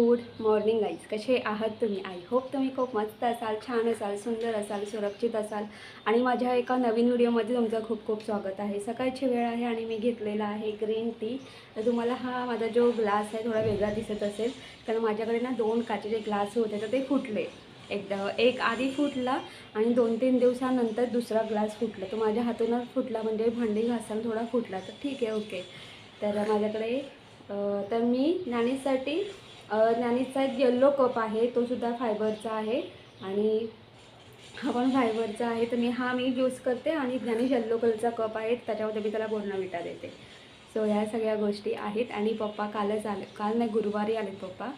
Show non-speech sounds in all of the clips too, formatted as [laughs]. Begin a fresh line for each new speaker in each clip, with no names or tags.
Good morning guys कसे आहात तुम्ही? आय होप तुम्ही खूप मस्त असाल छान असाल सुंदर असाल सुरक्षित असाल. आणि माझ्या एका नवीन व्हिडिओमध्ये तुमचं खूप खूप स्वागत आहे. सकाळची वेळ आहे आणि मी घेतलेला आहे ग्रीन टी तर तुम्हाला हा माझा जो ग्लास आहे थोडा वेगळा दिसत असेल. कारण माझ्याकडे ना दोन काचेचे ग्लास होते तर ते फुटले. एकदा एक आधी फुटला आणि दोन तीन दिवसानंतर दुसरा ग्लास फुटला. तो माझ्या हातूनच फुटला म्हणजे भांडी घासायला थोडा फुटला. तर ठीक आहे ओके तर माझ्याकडे तर मी नाणीसाठी अं, एक येल्लो कप आहे तो सुद्धा फायबरचा आहे. आणि हा पण फायबरचा आहे तर मी हा मी यूज करते आणि ज्ञानीश येल्लो कलरचा कप आहे त्याच्यामध्ये मी त्याला बोर्नविटा देते. सो ह्या सगळ्या गोष्टी आहेत. आणि पप्पा कालच आले काल नाही गुरुवारी आले पप्पा.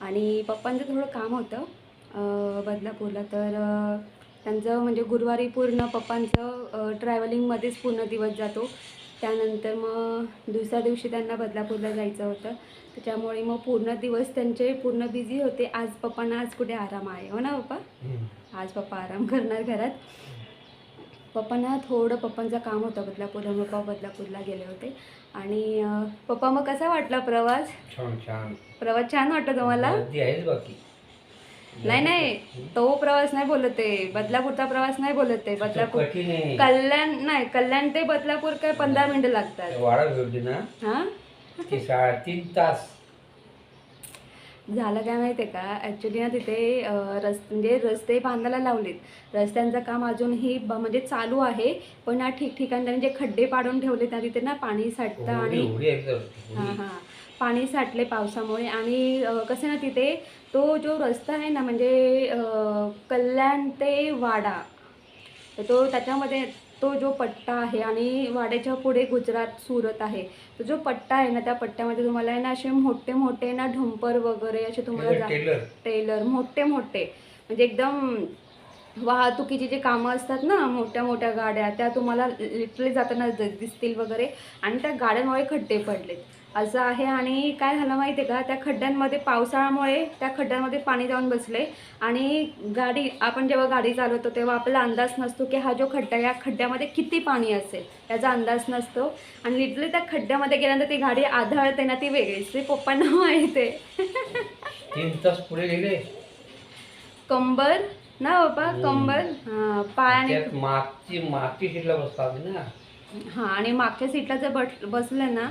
आणि पप्पांचं थोडं काम होतं बदलापूरला. तर त्यांचं म्हणजे गुरुवारी पूर्ण पप्पांचं ट्रॅव्हलिंगमध्येच पूर्ण दिवस जातो. त्यानंतर मग दुसऱ्या दिवशी त्यांना बदलापूरला जायचं होतं. त्याच्यामुळे मग पूर्ण दिवस त्यांचे पूर्ण बिझी होते. आज पप्पांना आज कुठे आराम आहे. हो ना पप्पा? आज पप्पा आराम करणार घरात. पप्पांना थोडं पप्पांचं काम होतं बदलापूरला. मग पप्पा बदलापूरला गेले होते. आणि पप्पा मग कसा वाटला प्रवास?
छान छान.
प्रवास छान वाटतो तुम्हाला?
बाकी.
नाही नाही. तो प्रवास नाही बोलत आहे. बदलापूरचा प्रवास नाही बोलत आहे. बदलापूर कल्याण नाही कल्याण ते बदलापूर काय पंधरा मिनिटं लागतात.
वाडा भेटते ना.
हां?
ते साडेतीन तास.
झालं काय माहिती आहे का? ॲक्च्युली ना तिथे रस म्हणजे रस्ते बांधायला लावलेत. रस्त्यांचं काम अजूनही ब- म्हणजे चालू आहे. पण ना ठिकठिकाणी त्यांनी जे खड्डे पाडून ठेवले त्या तिथे ना पाणी साठतं आणि हां. हां. पाणी साठले पावसामुळे आणि कसं ना तिथे तो जो रस्ता आहे ना म्हणजे कल्याण ते वाडा तर तो त्याच्यामध्ये तो जो पट्टा आहे आणि वाड्याच्या पुढे गुजरात सुरत आहे तो जो पट्टा आहे ना त्या पट्ट्यामध्ये तुम्हाला आहे ना असे मोठे मोठे ना ढंपर वगैरे असे तुम्हाला
हे
जा-
टेलर.
मोठे मोठे म्हणजे एकदम वाहतुकीची जी कामं असतात ना मोठ्या मोठ्या गाड्या त्या तुम्हाला लिटरली जाताना दिसतील वगैरे आणि त्या गाड्यांमुळे खड्डे पडलेत. असं आहे आणि काय झालं माहिती आहे का? त्या खड्ड्यांमध्ये पावसाळ्यामुळे त्या खड्ड्यांमध्ये पाणी जाऊन बसले आणि गाडी आपण जेव्हा गाडी चालवतो तेव्हा आपल्याला अंदाज नसतो की हा जो खड्डा या खड्ड्यामध्ये किती पाणी असेल? याचा अंदाज नसतो. आणि लिटरली त्या खड्ड्यामध्ये गेल्यानंतर ती गाडी आदळते ना ती वेगळीच. ते पप्पांना माहीत आहे
तीन तास पुढे गेले.
कंबर ना बाबा
हम्म.
कंबर? हा पायाने
मागची मागची सीटला बसतात ना.
हा आणि मागच्या सीटला जर बट बसलं ना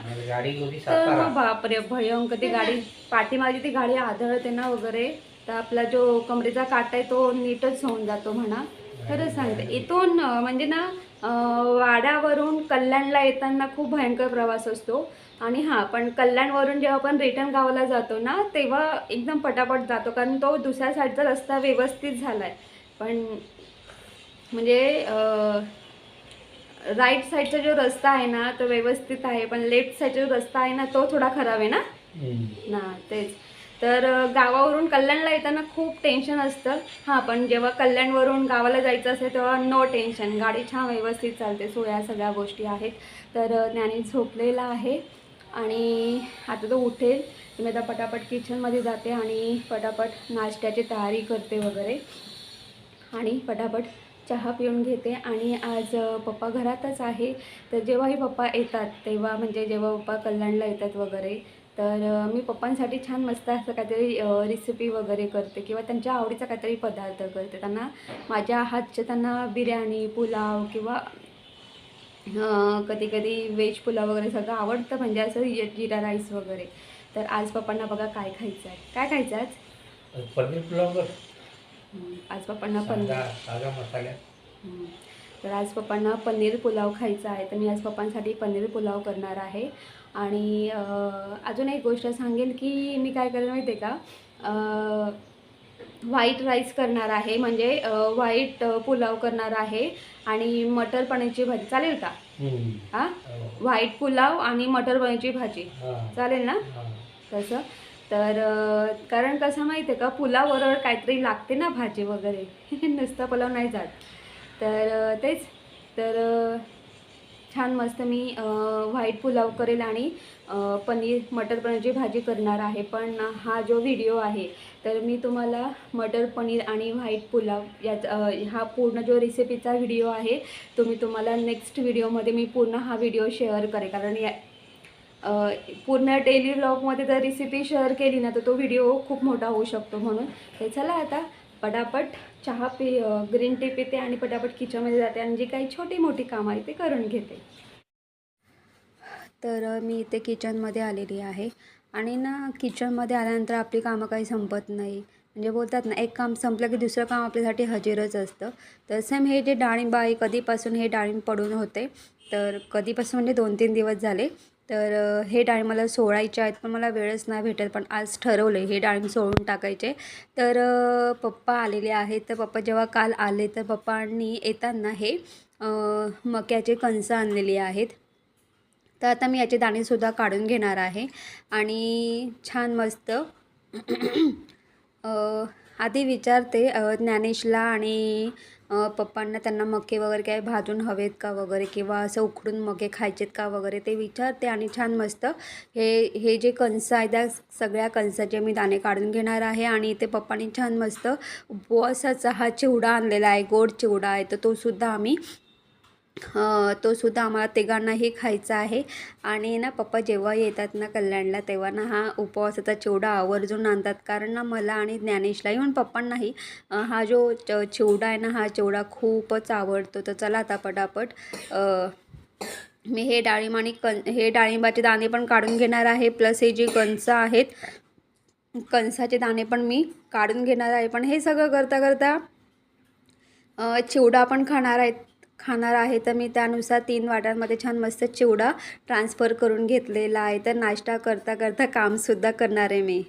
तर मग बापरे भयंकर ती गाडी. पाठीमागे ती गाडी आदळते ना वगैरे तर आपला जो कमरेचा काटा आहे तो नीटच होऊन जातो म्हणा. खरंच सांगते. इथून म्हणजे ना वाड्यावरून कल्याणला येताना खूप भयंकर प्रवास असतो. आणि हां पण कल्याणवरून जेव्हा आपण रिटर्न गावाला जातो ना तेव्हा एकदम पटापट जातो. कारण तो दुसऱ्या साईडचा रस्ता व्यवस्थित झाला आहे पण म्हणजे राईट साईडचा जो रस्ता आहे ना तो व्यवस्थित आहे पण लेफ्ट साईडचा जो रस्ता आहे ना तो थोडा खराब आहे ना. ना तेच. तर गावावरून कल्याणला येताना खूप टेन्शन असतं. हां पण जेव्हा कल्याणवरून गावाला जायचं असेल तेव्हा नो टेन्शन गाडी छान व्यवस्थित चालते. सो या सगळ्या गोष्टी आहेत. तर ज्ञानी झोपलेला आहे आणि आता तो उठेल. मी आता पटापट किचनमध्ये जाते आणि पटापट नाश्त्याची तयारी करते वगैरे. आणि पटापट चहा पिऊन घेते आणि आज पप्पा घरातच आहे. तर जेव्हाही पप्पा येतात तेव्हा म्हणजे जेव्हा पप्पा कल्याणला येतात वगैरे तर मी पप्पांसाठी छान मस्त असं काहीतरी रेसिपी वगैरे करते किंवा त्यांच्या आवडीचा काहीतरी पदार्थ करते. त्यांना माझ्या हातचे त्यांना बिर्याणी पुलाव किंवा कधी कधी व्हेज पुलाव वगैरे सगळं आवडतं म्हणजे असं जिरा राईस वगैरे. तर आज पप्पांना बघा काय खायचं आहे काय खायचं आहे आज?
पनीर पुलाव
आज पप्पांना पनीर. तर आज पप्पांना पनीर पुलाव खायचा आहे तर मी आज पप्पांसाठी पनीर पुलाव करणार आहे. आणि अजून एक गोष्ट सांगेल की मी काय करेल माहिती आहे का व्हाईट राईस करणार आहे म्हणजे व्हाईट पुलाव करणार आहे. आणि मटर पनीरची भाजी. चालेल का. हां?
हो.
व्हाईट पुलाव आणि मटर पनीरची भाजी. चालेल ना. तसं. तर कारण कसं माहिती आहे का पुलावबरोबर काहीतरी लागते ना भाजी वगैरे. [laughs] नुसता पुलाव नाही जात. तर तेच. तर छान मस्त मी व्हाईट पुलाव करेल आणि पनीर मटर पनीरची भाजी करणार आहे. पण हा जो व्हिडिओ आहे तर मी तुम्हाला मटर पनीर आणि व्हाईट पुलाव याचा हा पूर्ण जो रेसिपीचा व्हिडिओ आहे तो मी तुम्हाला नेक्स्ट व्हिडिओमध्ये मी पूर्ण हा व्हिडिओ शेअर करेल. कारण या पूर्ण डेली व्लॉगमध्ये जर रेसिपी शेअर केली ना तर तो व्हिडिओ खूप मोठा होऊ शकतो म्हणून. ते चला आता पटापट चहा पि ग्रीन टी पिते आणि पटापट किचनमध्ये जाते आणि जी काही छोटी मोठी कामं आहे ते करून घेते. तर मी इथे किचनमध्ये आलेली आहे. आणि ना किचनमध्ये आल्यानंतर आपली कामं काही संपत नाही. म्हणजे बोलतात ना एक काम संपलं की दुसरं काम आपल्यासाठी हजेरच असतं. तर सेम हे जे डाळिंब आहे कधीपासून हे डाळिंब पडून होते तर कधीपासून म्हणजे दोन तीन दिवस झाले. तर हे डाळी मला सोडायचे आहेत पण मला वेळच नाही भेटत पण आज ठरवलं हे डाळी सोडून टाकायचे. तर पप्पा आलेले आहेत तर पप्पा जेव्हा काल आले तर पप्पांनी येताना हे मक्याचे कणसं आणलेली आहेत. तर आता मी याचे दाणेसुद्धा काढून घेणार आहे आणि छान मस्त आधी विचारते ज्ञानेशला आणि पप्पांना त्यांना मके वगैरे काय भाजून हवेत का वगैरे किंवा असं उकडून मके खायचेत का वगैरे ते विचारते आणि छान मस्त हे हे जे कणसं आहे त्या सगळ्या कणसाचे मी दाणे काढून घेणार आहे आणि इथे पप्पांनी छान मस्त उपवासाचा हा चिवडा आणलेला आहे गोड चिवडा आहे तर तो सुद्धा आम्ही तो सुद्धा आम्हाला तिघांनाही खायचा आहे. आणि ना पप्पा जेव्हा येतात ना कल्याणला तेव्हा ना हा उपवासाचा चिवडा आवर्जून आणतात. कारण ना मला आणि ज्ञानेशला इव्हन पप्पांनाही हा जो च चिवडा आहे ना हा चिवडा खूपच आवडतो. तर चला आता पटापट मी हे डाळिंब आणि कण हे डाळिंबाचे दाणे पण काढून घेणार आहे. प्लस हे जे कणसं आहेत कणसाचे दाणे पण मी काढून घेणार आहे. पण हे सगळं करता करता चिवडा पण खाणार आहेत. खाणार आहे तर मी त्यानुसार तीन वाट्यांमध्ये छान मस्त चिवडा ट्रान्सफर करून घेतलेला आहे. तर नाश्ता करता करता कामसुद्धा करणार आहे मी.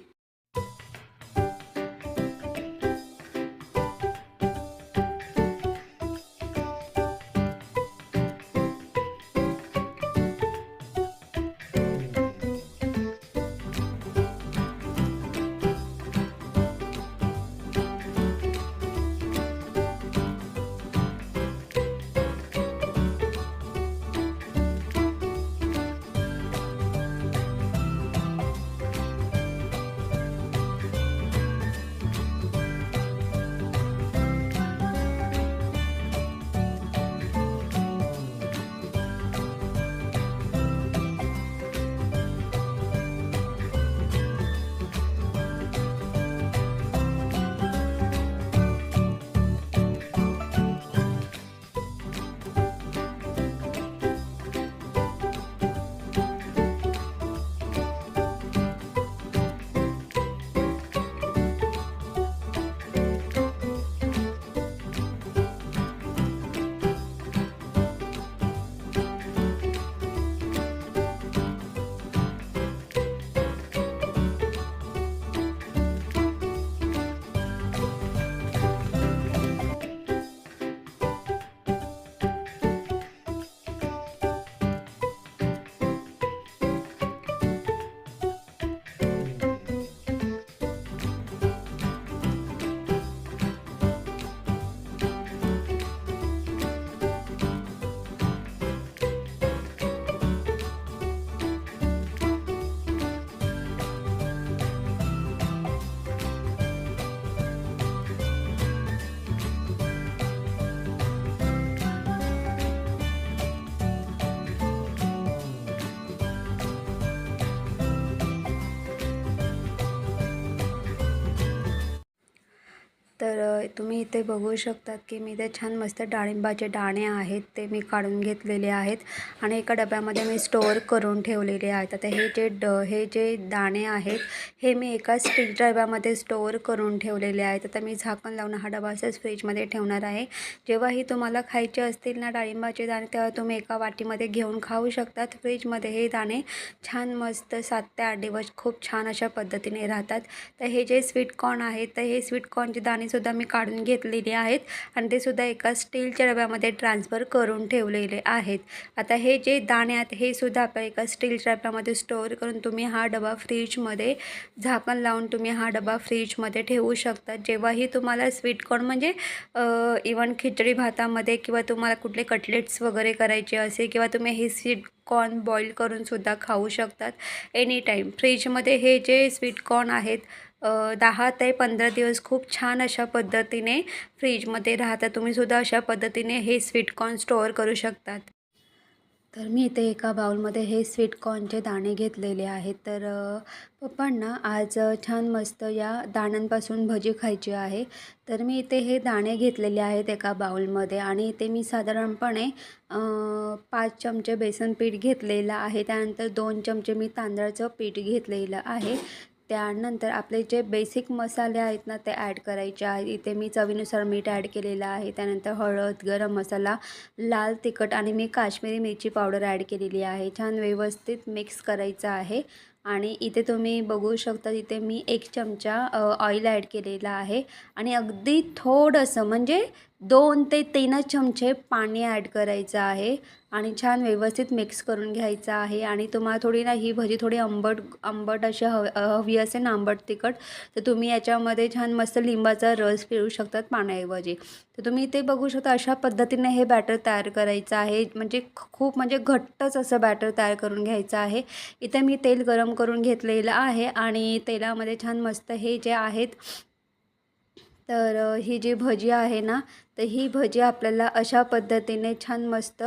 तर तुम्ही इथे बघू शकतात की मी इथे छान मस्त डाळिंबाचे दाणे आहेत ते मी काढून घेतलेले आहेत आणि एका डब्यामध्ये मी स्टोअर करून ठेवलेले आहेत. आता हे जे ड हे जे दाणे आहेत हे मी एका स्टील डब्यामध्ये स्टोअर करून ठेवलेले आहेत. आता मी झाकण लावून हा डबा असंच फ्रीजमध्ये ठेवणार आहे. जेव्हाही तुम्हाला खायचे असतील ना डाळिंबाचे दाणे तेव्हा तुम्ही एका वाटीमध्ये घेऊन खाऊ शकतात. फ्रीजमध्ये हे दाणे छान मस्त सात ते आठ दिवस खूप छान अशा पद्धतीने राहतात. तर हे जे स्वीटकॉर्न आहेत तर हे स्वीटकॉर्नचे दाणे सुद्धा मी काढून घेतलेले आहेत. आणि ते सुद्धा एका स्टीलच्या डब्यामध्ये ट्रान्सफर करून ठेवलेले आहेत. आता हे जे दाणे आहेत हे सुद्धा आपल्या एका स्टीलच्या डब्यामध्ये स्टोअर करून तुम्ही हा डबा फ्रीजमध्ये झाकण लावून तुम्ही हा डबा फ्रीजमध्ये ठेवू शकता. जेव्हाही तुम्हाला स्वीट कॉर्न म्हणजे इवन खिचडी भातामध्ये किंवा तुम्हाला कुठले कटलेट्स वगैरे करायचे असे किंवा तुम्ही हे स्वीट कॉर्न बॉईल करूनसुद्धा खाऊ शकतात. एनी टाईम फ्रीजमध्ये हे जे स्वीट कॉर्न आहेत दहा ते पंधरा दिवस खूप छान अशा पद्धतीने फ्रीजमध्ये राहतात तुम्ही सुद्धा अशा पद्धतीने हे स्वीटकॉर्न स्टोअर करू शकतात. तर मी इथे एका बाउलमध्ये हे स्वीटकॉर्नचे दाणे घेतलेले आहेत. तर पप्पांना आज छान मस्त या दाण्यांपासून भजी खायची आहे. तर मी इथे हे दाणे घेतलेले आहेत एका बाउलमध्ये आणि इथे मी साधारणपणे पाच चमचे बेसन पीठ घेतलेलं आहे. त्यानंतर दोन चमचे मी तांदळाचं पीठ घेतलेलं आहे. त्यानंतर आपले जे बेसिक मसाले आहेत ना ते ॲड करायचे आहेत. इथे मी चवीनुसार मीठ ॲड केलेलं आहे. त्यानंतर हळद गरम मसाला लाल तिखट आणि मी काश्मीरी मिरची पावडर ॲड केलेली आहे. छान व्यवस्थित मिक्स करायचं आहे. आणि इथे तुम्ही बघू शकता इथे मी एक चमचा ऑइल ॲड केलेला आहे. आणि अगदी थोडंसं म्हणजे दोन ते तीनच चमचे पाणी ॲड करायचं आहे आणि छान व्यवस्थित मिक्स करून घ्यायचं आहे. आणि तुम्हाला थोडी ना ही भजी थोडी आंबट आंबट अशी हव हवी असेल ना आंबट तिखट तर तुम्ही याच्यामध्ये छान मस्त लिंबाचा रस पिळू शकतात पाण्याऐवजी. तर तुम्ही ते बघू शकता अशा पद्धतीने हे बॅटर तयार करायचं आहे. म्हणजे खूप म्हणजे घट्टच असं बॅटर तयार करून घ्यायचं आहे. इथे मी तेल गरम करून घेतलेलं आहे आणि तेलामध्ये छान मस्त हे जे आहेत तर ही जी भजी आहे ना तर ही भजी आपल्याला अशा पद्धतीने छान मस्त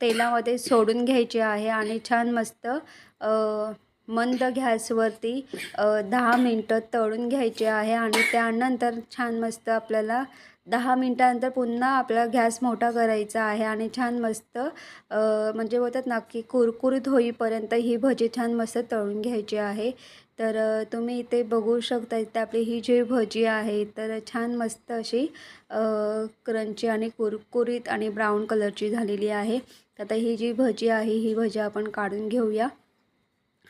तेलामध्ये सोडून घ्यायची आहे आणि छान मस्त मंद गॅसवरती दहा मिनटं तळून घ्यायचे आहे आणि त्यानंतर छान मस्त आपल्याला दहा मिनटानंतर पुन्हा आपला गॅस मोठा करायचा आहे आणि छान मस्त म्हणजे बोलतात ना की कुरकुरीत होईपर्यंत ही भजी छान मस्त तळून घ्यायची आहे. तर तुम्ही इथे बघू शकता इथे आपली ही जी भजी आहे तर छान मस्त अशी क्रंची आणि कुरकुरीत आणि ब्राऊन कलरची झालेली आहे. आता ही जी भजी आहे ही भजी आपण काढून घेऊया.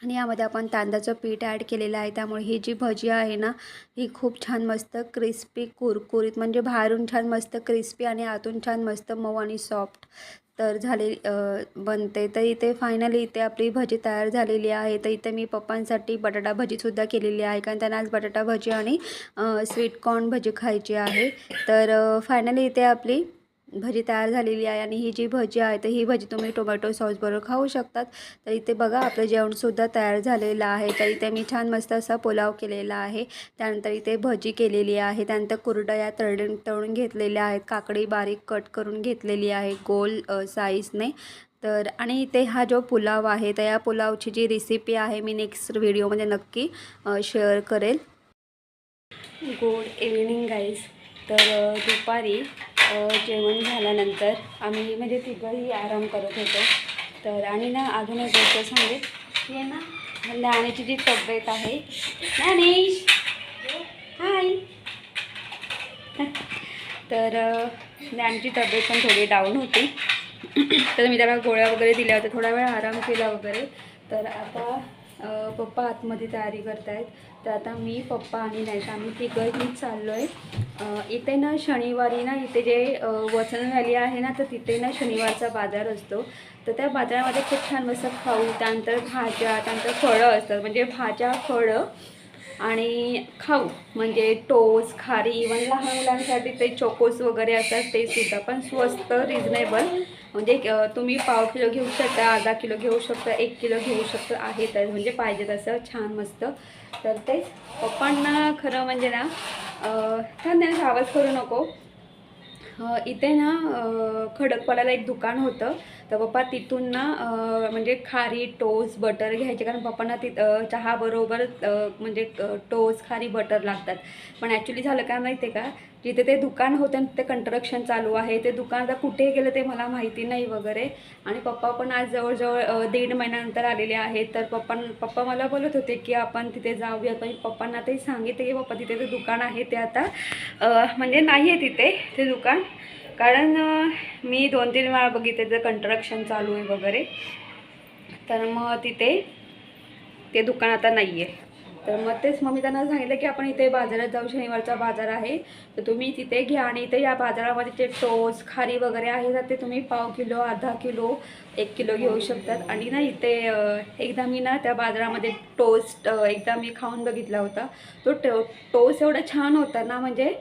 आणि यामध्ये आपण तांदळाचं पीठ ॲड केलेलं आहे. त्यामुळे ही जी भजी आहे ना ही खूप छान मस्त क्रिस्पी कुरकुरीत म्हणजे बाहेरून छान मस्त क्रिस्पी आणि आतून छान मस्त मऊ आणि सॉफ्ट तर झाले बनते. तर इथे फायनली इथे आपली भजी तयार झालेली आहे. तर इथे मी पप्पांसाठी बटाटा भजीसुद्धा केलेली आहे. कारण त्यांना आज बटाटा भजी आणि स्वीटकॉर्न भजी खायची आहे. तर फायनली इथे आपली भजी तयार झालेली आहे आणि ही जी भजी आहे तर ही भजी तुम्ही टोमॅटो सॉसबरोबर खाऊ शकतात. तर इथे बघा आपलं जेवणसुद्धा तयार झालेलं आहे. तर इथे मी छान मस्त असा पुलाव केलेला आहे. त्यानंतर इथे भजी केलेली आहे. त्यानंतर कुरडया तळून तळून घेतलेल्या आहेत. काकडी बारीक कट करून घेतलेली आहे गोल साईजने तर आणि इथे हा जो पुलाव आहे तर या पुलावची जी रेसिपी आहे मी नेक्स्ट व्हिडिओमध्ये नक्की शेअर करेल. गुड इव्हिनिंग गाईज तर दुपारी जेवण झाल्यानंतर आम्ही म्हणजे तिघंही आराम करत होतो. तर आणि ना अजून एक गोष्ट सांगेल हे ना ज्ञानेची जी तब्येत आहे. ज्ञानेश हाय! तर अ, ज्ञानची तब्येत पण थोडी डाऊन होती. तर मी त्याला गोळ्या वगैरे दिल्या होत्या. थोडा वेळ आराम केला वगैरे. तर आता पप्पा आतमध्ये तयारी करत आहेत तर आता मी पप्पा आणि नाही आम्ही तिघंही चाललो आहे इथे ना शनिवारी ना इथे जे वचन व्हॅली आहे ना तर तिथे ना शनिवारचा बाजार असतो. तर त्या बाजारामध्ये खूप छान मस्त खाऊ त्यानंतर भाज्या त्यानंतर फळं असतात. म्हणजे भाज्या फळं आणि खाऊ. म्हणजे टोस खारी इवन लहान मुलांसाठी ते चोकोस वगैरे असतात ते सुद्धा. पण स्वस्त रिजनेबल म्हणजे तुम्ही पाव किलो घेऊ शकता अर्धा किलो घेऊ शकता एक किलो घेऊ शकता आहे तर. म्हणजे पाहिजे तसं छान मस्त. तर तेच. पप्पांना खरं म्हणजे ना अ, आवाज करू नको. इथे ना खडकपाड्याला एक दुकान होतं. तर पप्पा तिथून ना म्हणजे खारी टोस बटर घ्यायचे. कारण पप्पांना ति चहाबरोबर म्हणजे टोस खारी बटर लागतात. पण ॲक्च्युली झालं काय माहिती आहे का? जिथे ते दुकान होतं आणि ते कंस्ट्रक्शन चालू आहे. ते दुकान आता कुठे गेलं ते मला माहिती नाही वगैरे. आणि पप्पा पण आज जवळजवळ दीड महिन्यानंतर आलेले आहेत. तर पप्पा पप्पा मला बोलत होते की आपण तिथे जाऊया. पण पप्पांना ते सांगितले की पप्पा तिथे ते दुकान आहे. ते आता म्हणजे नाही आहे तिथे ते दुकान. कारण मी दोन तीन वेळा बघितले तर कंस्ट्रक्शन चालू आहे वगैरे. तर मग तिथे ते दुकान आता नाही आहे तर मग तेच मग मी त्यांना सांगितलं की आपण इथे बाजारात जाऊ शनिवारचा बाजार आहे. तर तुम्ही तिथे घ्या आणि इथे या बाजारामध्ये जे टोस खारी वगैरे आहे तर ते तुम्ही पाव किलो अर्धा किलो एक किलो घेऊ शकतात. आणि ना इथे एकदा मी ना त्या बाजारामध्ये टोस्ट एकदा मी खाऊन बघितला होता. तो टो टोस एवढा छान होता ना म्हणजे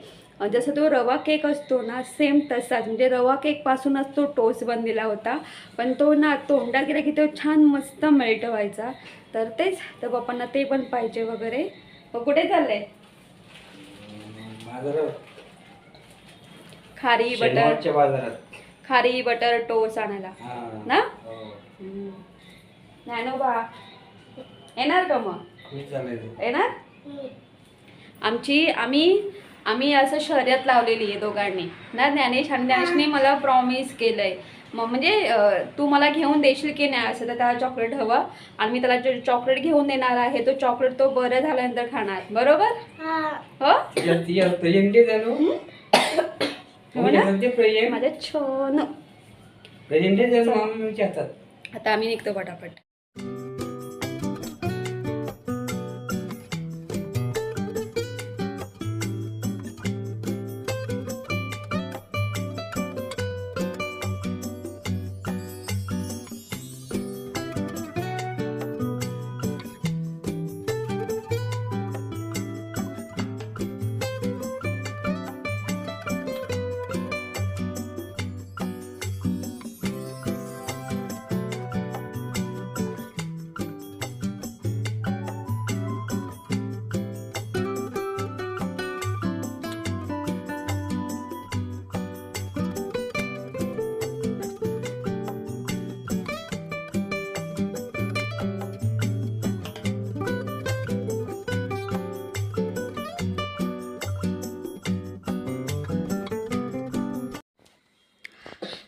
जसं तो रवा केक असतो ना सेम तसाच. म्हणजे रवा केकपासूनच तो टोस्ट बनलेला होता. पण तो ना तोंडात गेला की तो छान मस्त मेल्ट व्हायचा. तर तेच तर पप्पांना ते पण पाहिजे वगैरे. मग कुठे चाललंय? खारी बटर. खारी बटर टोस्ट आणायला.
हा.
ना?
हो.
ज्ञानोबा येणार का मग. येणार? आमची आम्ही आम्ही असं शर्यत लावलेली आहे दोघांनी. ना ज्ञानेश आणि ज्ञानेशने मला प्रॉमिस केलंय. मग म्हणजे तू मला घेऊन देशील की नाही असं तर त्याला चॉकलेट हवं. आणि मी त्याला जे चॉकलेट घेऊन देणार आहे तो चॉकलेट तो बरं झाल्यानंतर खाणार. बरोबर? हो. हो? माझ्या छान आता आम्ही निघतो पटापट.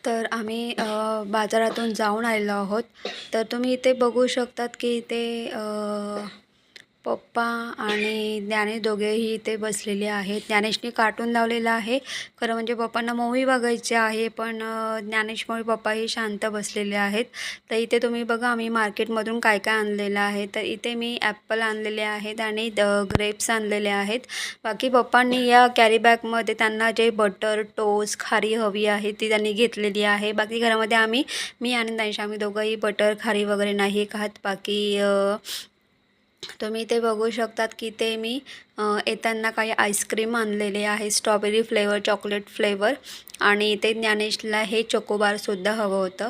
तर आम्ही बाजारातून जाऊन आलेलो आहोत. तर तुम्ही इथे बघू शकतात की इथे पप्पा आणि ज्ञानेश दोघेही इथे बसलेले आहेत. ज्ञानेशने कार्टून लावलेलं आहे. खरं म्हणजे पप्पांना मूवी बघायची आहे पण ज्ञानेशमुळे पप्पाही शांत बसलेले आहेत. तर इथे तुम्ही बघा आम्ही मार्केटमधून काय काय आणलेलं आहे. तर इथे मी ॲपल आणलेले आहेत आणि ग्रेप्स आणलेले आहेत. बाकी पप्पांनी या कॅरीबॅगमध्ये त्यांना जे बटर टोस खारी हवी आहे ती त्यांनी घेतलेली आहे. बाकी घरामध्ये आम्ही मी आणि दानिश आम्ही दोघंही बटर खारी वगैरे नाही खात. बाकी तुम्ही इथे बघू शकतात की ते मी येताना काही आईस्क्रीम आणलेले आहे स्ट्रॉबेरी फ्लेवर चॉकलेट फ्लेवर आणि इथे ज्ञानेशला हे चोकोबारसुद्धा हवं होतं.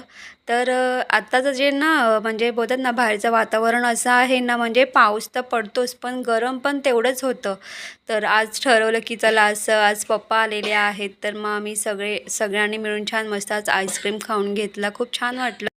तर आत्ताचं जे ना म्हणजे बोलतात ना बाहेरचं वातावरण असं आहे ना म्हणजे पाऊस तर पडतोच पण गरम पण तेवढंच होतं. तर आज ठरवलं की चला असं आज पप्पा आलेले आहेत तर मग आम्ही सगळे सगळ्यांनी मिळून छान मस्त आज आईस्क्रीम खाऊन घेतला. खूप छान वाटलं.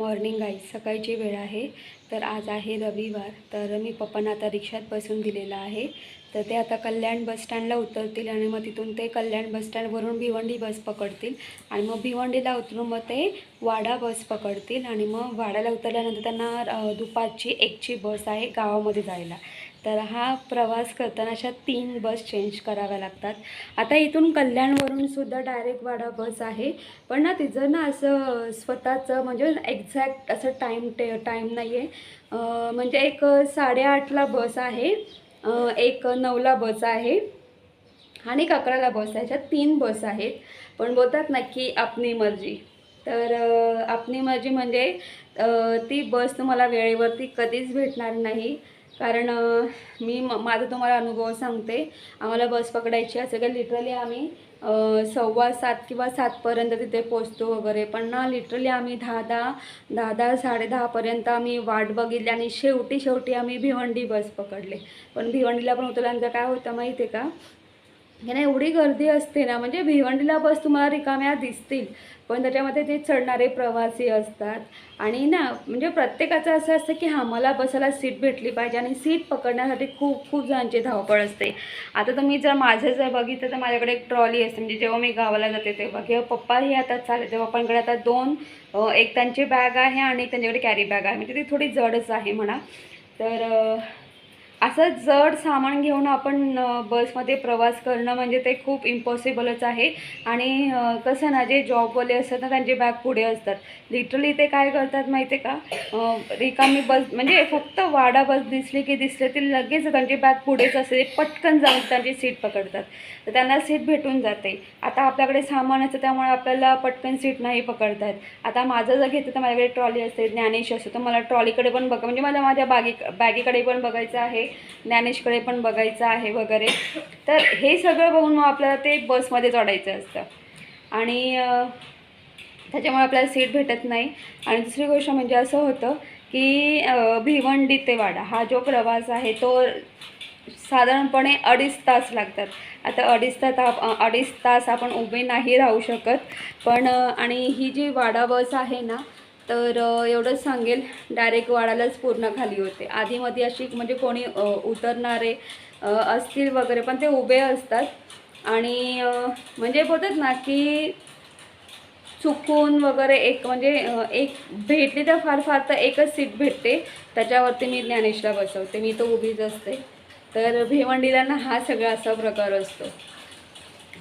मॉर्निंग आई सकाळची वेळ आहे. तर आज आहे रविवार. तर मी पप्पांना आता रिक्षात बसून दिलेला आहे. तर ते आता कल्याण बसस्टँडला उतरतील आणि मग तिथून ते कल्याण बसस्टँडवरून भिवंडी बस पकडतील. आणि मग भिवंडीला उतरून मग ते वाडा बस पकडतील. आणि मग वाड्याला उतरल्यानंतर त्यांना दुपारची एकची बस आहे गावामध्ये जायला. तर हा प्रवास करताना अशा तीन बस चेंज कराव्या लागतात. आता इथून कल्याणवरून सुद्धा डायरेक्ट वाडा बस आहे. पण ना तिचं ना असं स्वतःचं म्हणजे एक्झॅक्ट असं टाईम टे टाईम नाही आहे म्हणजे एक साडेआठला बस आहे. एक नऊला बस आहे. आणि एक अकराला बस आहे. ह्याच्यात तीन बस आहेत. पण बोलतात ना की आपली मर्जी. तर आपली मर्जी म्हणजे ती बस तुम्हाला वेळेवरती कधीच भेटणार नाही. कारण मी म माझा तुम्हाला अनुभव सांगते. आम्हाला बस पकडायची असेल का लिटरली आम्ही सव्वा सात किंवा सातपर्यंत तिथे पोचतो वगैरे. पण ना लिटरली आम्ही दहा दहा दहा दहा साडेदहापर्यंत आम्ही वाट बघितली आणि शेवटी शेवटी आम्ही भिवंडी बस पकडले. पण भिवंडीला पण उतरल्यानंतर काय होतं माहिती आहे का? की ना एवढी गर्दी असते ना म्हणजे भिवंडीला बस तुम्हाला रिकाम्या दिसतील पण त्याच्यामध्ये ते चढणारे प्रवासी असतात. आणि ना म्हणजे प्रत्येकाचं असं असतं की हां मला बसायला सीट भेटली पाहिजे आणि सीट पकडण्यासाठी खूप खूप जणांची धावपळ असते. आता तुम्ही जर माझं जर बघितलं तर माझ्याकडे एक ट्रॉली असते म्हणजे जेव्हा मी गावाला जाते तेव्हा किंवा पप्पाही आता चालेल तेव्हा पप्पांकडे आता दोन एक त्यांची बॅग आहे आणि त्यांच्याकडे कॅरी बॅग आहे म्हणजे ती थोडी जडच आहे म्हणा. तर असं जड सामान घेऊन आपण बसमध्ये प्रवास करणं म्हणजे ते खूप इम्पॉसिबलच आहे. आणि कसं ना जे जॉबवाले असतात ना त्यांचे बॅग पुढे असतात. लिटरली ते काय करतात माहिती आहे का रिकामी बस म्हणजे फक्त वाडा बस दिसली की दिसले ते लगेच त्यांची बॅग पुढेच असते. ते पटकन जाऊन त्यांची सीट पकडतात. तर त्यांना सीट भेटून जाते. आता आपल्याकडे सामान असतं त्यामुळे आपल्याला पटकन सीट नाही पकडतात आता माझं जर घेतलं तर माझ्याकडे ट्रॉली असते ज्ञानेश असतो. तर मला ट्रॉलीकडे पण बघा म्हणजे मला माझ्या बागी बॅगेकडे पण बघायचं आहे. ज्ञानेशकडे पण बघायचं आहे वगैरे. तर हे सगळं बघून मग आपल्याला ते बसमध्ये चढायचं असतं. आणि त्याच्यामुळे आपल्याला सीट भेटत नाही. आणि दुसरी गोष्ट म्हणजे असं होतं की भिवंडी ते वाडा हा जो प्रवास आहे तो साधारणपणे अडीच तास लागतात. आता अडीच तास आप- अडीच तास आपण उभे नाही राहू शकत. पण आणि ही जी वाडा बस आहे ना तर एवढंच सांगेल. डायरेक्ट वाढायलाच पूर्ण खाली होते. आधीमध्ये अशी म्हणजे कोणी उतरणारे असतील वगैरे पण ते उभे असतात. आणि म्हणजे बोलतात ना की चुकून वगैरे एक म्हणजे एक भेटली तर फार फार तर एकच सीट भेटते. त्याच्यावरती मी ज्ञानेशला बसवते. मी तो उभीच असते. तर भिवंडीला ना हा सगळा असा प्रकार असतो.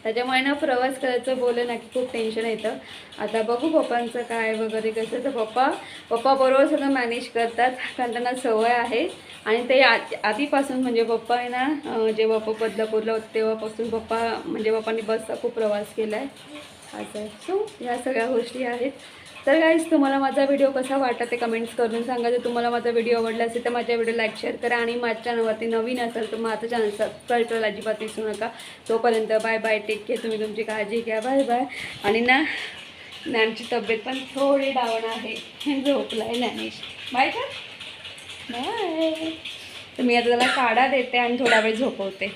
त्याच्यामुळे ना प्रवास करायचं बोललं ना की खूप टेन्शन येतं. आता बघू पप्पांचं काय वगैरे कसं तर पप्पा पप्पा बरोबर सगळं मॅनेज करतात. कारण त्यांना सवय आहे. आणि ते आ आधीपासून म्हणजे पप्पा आहे ना जेव्हा पप्पा बदलापूरला होते तेव्हापासून पप्पा म्हणजे पप्पांनी बसचा खूप प्रवास केला आहे. असं सो ह्या सगळ्या गोष्टी आहेत. तर गाईज तुम्हाला माझा व्हिडिओ कसा वाटला ते कमेंट्स करून सांगा. जर तुम्हाला माझा व्हिडिओ आवडला असेल तर माझ्या व्हिडिओ लाईक शेअर करा आणि माझ्या चॅनलवरती नवीन असेल तर माझं चॅनल सबस्क्राईब करायला अजिबात विसरू नका. तोपर्यंत बाय बाय टेक केअर तुम्ही तुमची काळजी घ्या. बाय बाय आणि ना नॅनची तब्येत पण थोडी डाऊन आहे. झोपला आहे नॅनेश बाय का बाय तर मी आता त्याला काढा देते आणि थोडा वेळ झोपवते.